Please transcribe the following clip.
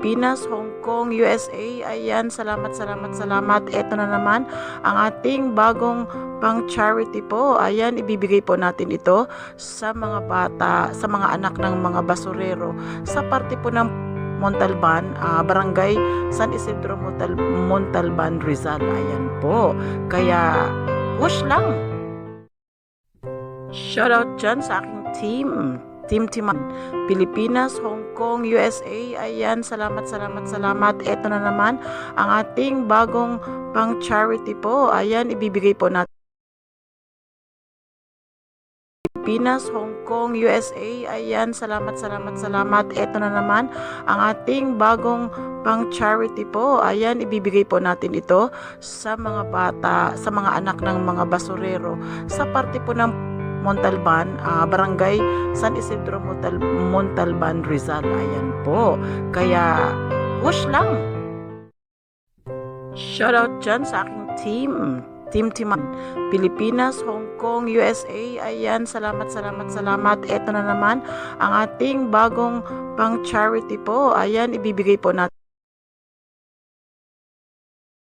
Pilipinas, Hong Kong, USA. Ayan, salamat, salamat, salamat. Ito na naman ang ating bagong pang charity po. Ayan, ibibigay po natin ito sa mga bata, sa mga anak ng mga basurero. Sa parte po ng Montalban, ah, Barangay San Isidro Montal Montalban, Rizal. Ayan po. Kaya, push lang. Shoutout dyan sa aking team. Team Timan. Pilipinas, Hong Kong, USA. Ayan, salamat, salamat, salamat. Ito na naman ang ating bagong pang charity po. Ayan, ibibigay po natin. Pilipinas, Hong Kong, USA. Ayan, salamat, salamat, salamat. Ito na naman ang ating bagong pang charity po. Ayan, ibibigay po natin ito sa mga bata, sa mga anak ng mga basurero. Sa parte po ng Montalban, ah, Barangay San Isidro Montal Montalban, Rizal. Ayan po. Kaya, push lang. Shoutout dyan sa aking team. Team Timan. Pilipinas, Hong Kong, USA. Ayan, salamat, salamat, salamat. Ito na naman ang ating bagong pang charity po. Ayan, ibibigay po natin.